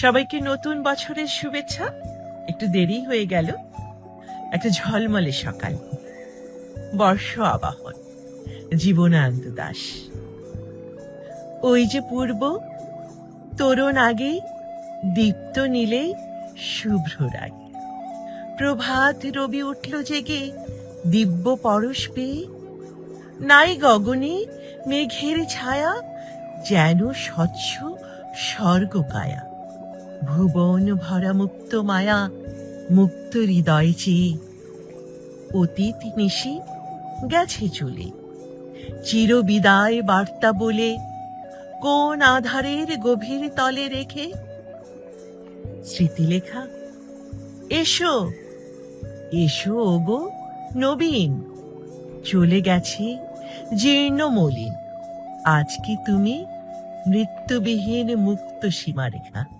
সবাইকে নতুন বছরের শুভেচ্ছা। একটু দেরি হয়ে গেল। একটা ঝলমলে সকাল। বর্ষ আবাহন। জীবনানন্দ দাস। ওই যে পূর্ব, তরুণ আগে দীপ্ত নীলে, শুভ্র রাগে। প্রভাত রবি উঠল জেগে, দিব্য পরশ পেয়ে। নাই গগনে, মেঘের ছায়া, যেন স্বচ্ছ স্বর্গকায়া। ভুবন ভরা মুক্ত মায়া মুক্ত হৃদয় চেয়ে অতীত নিশি গেছে চলে। চির বিদায় বার্তা বলে কোন আধারের গভীর তলে রেখে? স্মৃতিলেখা, এসো এসো ওগো নবীন। চলে গেছে জীর্ণ মলিন আজ কি তুমি মৃত্যুবিহীন মুক্ত সীমারেখা?